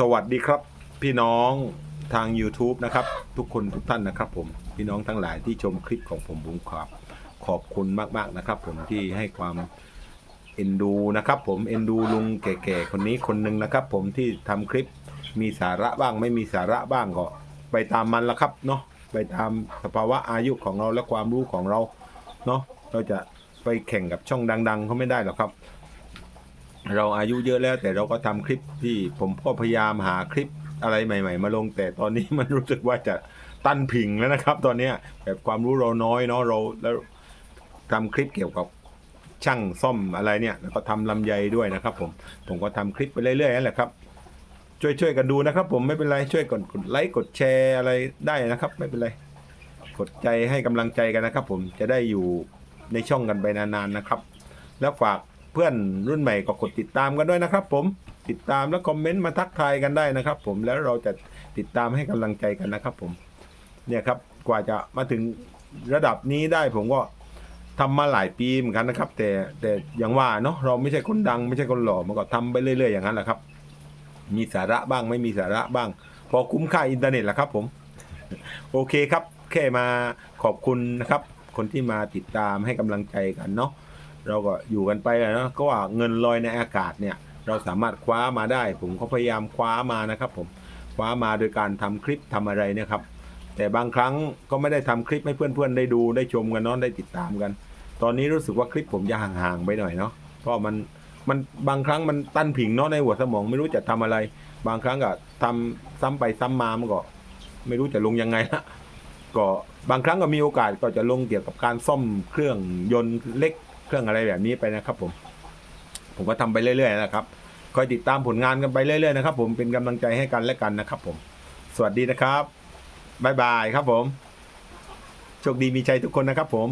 สวัสดีครับ พี่น้องทาง YouTube นะครับ ทุกคนทุกท่านนะครับ ผมพี่น้องทั้งหลายที่ชมคลิปของผมผมขอบขอบคุณมากๆนะครับ ผมที่ให้ความเอ็นดูนะครับ ผมเอ็นดูลุงแก่ๆคนนี้คนหนึ่งนะครับ ผมที่ทำคลิปมีสาระบ้างไม่มีสาระบ้างก็ ไปตามมันละครับเนาะไปตามสภาวะอายุของเราและความรู้ของเราเนาะเราจะไปแข่งกับช่องดัง ๆเขาไม่ได้หรอกครับ เราอายุเยอะแล้วแต่เราก็ทำคลิปที่ผมก็พยายามหาคลิปอะไรใหม่ ๆ มาลงแต่ตอนนี้มันรู้สึกว่าจะตันผิงแล้วนะครับ ตอนเนี้ยแบบความรู้เราน้อยเนาะเราแล้วทำคลิปเกี่ยวกับช่างซ่อมอะไรเนี่ยแล้วก็ทำลำไยด้วยนะครับ ผมผมก็ทำคลิปไปเรื่อยๆนั่นแหละครับ ช่วยๆกันดูนะครับ ผมไม่เป็นไรช่วยกดกดไลค์กดแชร์อะไรได้นะครับ ไม่เป็นไรกดใจให้กำลังใจกันนะครับ ผมจะได้อยู่ในช่องกันไปนานๆนะครับ แล้วฝาก เพื่อนรุ่นใหม่ก็กดติดตามกันด้วยนะครับ ผมติดตามแล้วคอมเมนต์มาทักทายกันได้นะครับ ผมแล้วเราจะติดตามให้กำลังใจกันนะครับ ผมเนี่ยครับกว่าจะมาถึงระดับนี้ได้ผมก็ทำมาหลายปีเหมือนกันนะครับ แต่แต่อย่างว่าเนาะเราไม่ใช่คนดังไม่ใช่คนหล่อมันก็ทำไปเรื่อยๆอย่างนั้นแหละครับ มีสาระบ้างไม่มีสาระบ้าง พอคุ้มค่าอินเทอร์เน็ตแหละครับ ผม โอเคครับ แค่มาขอบคุณนะครับ คนที่มาติดตามให้กำลังใจกันเนาะ เราก็อยู่กันไปอะเนาะก็ว่าเงินลอยในอากาศเนี่ยเราสามารถคว้ามาได้ ผมก็พยายามคว้ามานะครับ ผมคว้ามาโดยการทำคลิปทำอะไรเนี่ยครับ แต่บางครั้งก็ไม่ได้ทำคลิปให้เพื่อนๆได้ดูได้ชมกันเนาะได้ติดตามกัน ตอนนี้รู้สึกว่าคลิปผมจะห่างๆไปหน่อยเนาะเพราะมันมันบางครั้งมันตั้นผิงเนาะในหัวสมอง ไม่รู้จะทำอะไร บางครั้งก็ทำซ้ำไปซ้ำมามันก็ไม่รู้จะลงยังไงละก็บางครั้งก็มีโอกาสก็จะลงเกี่ยวกับการซ่อมเครื่องยนต์เล็ก เครื่องอะไรแบบนี้ไปนะครับผมผมก็ทำไปเรื่อยๆนะครับคอยติดตามผลงานกันไปเรื่อยๆนะครับผมเป็นกำลังใจให้กันและกันนะครับผม สวัสดีนะครับบ๊ายบายครับผมโชคดีมีใจทุกคนนะครับผม